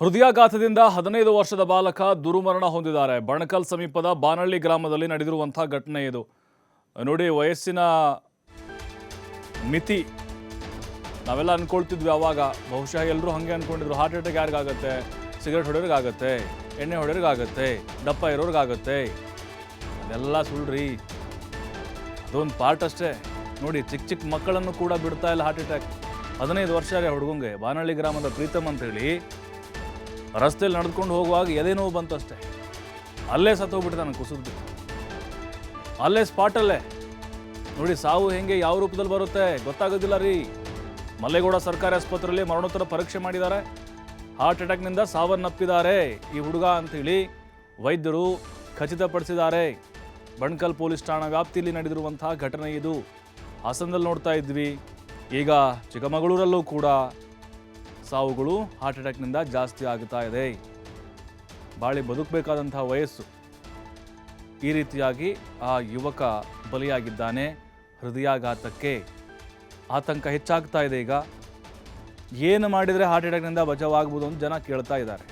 ಹೃದಯಾಘಾತದಿಂದ ಹದಿನೈದು ವರ್ಷದ ಬಾಲಕ ದುರುಮರಣ ಹೊಂದಿದ್ದಾರೆ. ಬಣಕಲ್ ಸಮೀಪದ ಬಾನಳ್ಳಿ ಗ್ರಾಮದಲ್ಲಿ ನಡೆದಿರುವಂಥ ಘಟನೆ ಇದು. ನೋಡಿ, ವಯಸ್ಸಿನ ಮಿತಿ ನಾವೆಲ್ಲ ಅನ್ಕೊಳ್ತಿದ್ವಿ ಅವಾಗ. ಬಹುಶಃ ಎಲ್ಲರೂ ಹಾಗೆ ಅನ್ಕೊಂಡಿದ್ರು. ಹಾರ್ಟ್ ಅಟ್ಯಾಕ್ ಯಾರಿಗಾಗತ್ತೆ? ಸಿಗರೆಟ್ ಹೊಡೆಯೋರಿಗಾಗತ್ತೆ? ಎಣ್ಣೆ ಹೊಡೆಯೋರಿಗಾಗತ್ತೆ? ದಪ್ಪ ಇರೋರಿಗಾಗತ್ತೆ? ಅದೆಲ್ಲ ಸುಳ್ಳ್ರಿ ಅದೊಂದು ಪಾರ್ಟ್ ಅಷ್ಟೇ. ನೋಡಿ ಚಿಕ್ಕ ಚಿಕ್ಕ ಮಕ್ಕಳನ್ನು ಕೂಡ ಬಿಡ್ತಾ ಇಲ್ಲ ಹಾರ್ಟ್ ಅಟ್ಯಾಕ್ ಹದಿನೈದು ವರ್ಷ ಹುಡುಗಂಗೆ. ಬಾನಹಳ್ಳಿ ಗ್ರಾಮದ ಪ್ರೀತಮ್ ಅಂತೇಳಿ ರಸ್ತೆಯಲ್ಲಿ ನಡೆದುಕೊಂಡು ಹೋಗುವಾಗ ಎದೆ ನೋವು ಬಂತು ಅಷ್ಟೇ. ಅಲ್ಲೇ ಸತ್ತೋಗ್ಬಿಟ್ಟಿದ್ದಾನೆ ಕುಸಿದು ಅಲ್ಲೇ ಸ್ಪಾಟಲ್ಲೇ ನೋಡಿ, ಸಾವು ಹೆಂಗೆ, ಯಾವ ರೂಪದಲ್ಲಿ ಬರುತ್ತೆ, ಗೊತ್ತಾಗೋದಿಲ್ಲ ರೀ. ಮಲ್ಲೇಗೌಡ ಸರ್ಕಾರಿ ಆಸ್ಪತ್ರೆಯಲ್ಲಿ ಮರಣೋತ್ತರ ಪರೀಕ್ಷೆ ಮಾಡಿದ್ದಾರೆ. ಹಾರ್ಟ್ ಅಟ್ಯಾಕ್ನಿಂದ ಸಾವನ್ನಪ್ಪಿದ್ದಾರೆ ಈ ಹುಡುಗ ಅಂತೇಳಿ ವೈದ್ಯರು ಖಚಿತಪಡಿಸಿದ್ದಾರೆ. ಬಣ್ಕಲ್ ಪೊಲೀಸ್ ಠಾಣಾ ವ್ಯಾಪ್ತಿಯಲ್ಲಿ ನಡೆದಿರುವಂತಹ ಘಟನೆ ಇದು. ಹಾಸನದಲ್ಲಿ ನೋಡ್ತಾ ಇದ್ವಿ. ಈಗ ಚಿಕ್ಕಮಗಳೂರಲ್ಲೂ ಕೂಡ ಸಾವುಗಳು ಹಾರ್ಟ್ ಅಟ್ಯಾಕ್ನಿಂದ ಜಾಸ್ತಿ ಆಗ್ತಾ ಇದೆ. ಬಾಳಿ ಬದುಕಬೇಕಾದಂಥ ವಯಸ್ಸು. ಈ ರೀತಿಯಾಗಿ ಆ ಯುವಕ ಬಲಿಯಾಗಿದ್ದಾನೆ. ಹೃದಯಾಘಾತಕ್ಕೆ ಆತಂಕ ಹೆಚ್ಚಾಗ್ತಾ ಇದೆ ಈಗ. ಏನು ಮಾಡಿದರೆ ಹಾರ್ಟ್ ಅಟ್ಯಾಕ್ನಿಂದ ಬಚಾವಾಗ್ಬೋದು ಅಂತ ಜನ ಕೇಳ್ತಾ ಇದ್ದಾರೆ.